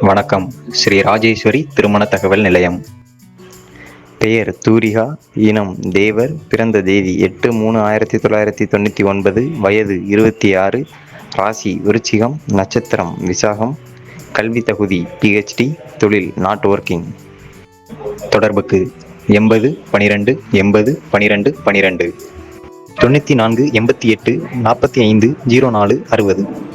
வணக்கம். ஸ்ரீ ராஜேஸ்வரி திருமண தகவல் நிலையம். பெயர் தூரிகா இனம் தேவர் பிறந்த தேதி எட்டு மூணு ஆயிரத்தி தொள்ளாயிரத்தி தொண்ணூற்றி ஒன்பது வயது இருபத்தி ஆறு ராசி விருச்சிகம் நட்சத்திரம் விசாகம் கல்வி தகுதி பிஹெச்டி தொழில் நாட் ஒர்க்கிங் தொடர்புக்கு எண்பது பனிரெண்டு எண்பது பனிரெண்டு பனிரெண்டு. தொண்ணூற்றி நான்கு எண்பத்தி எட்டு நாற்பத்தி ஐந்து ஜீரோ நாலு அறுபது.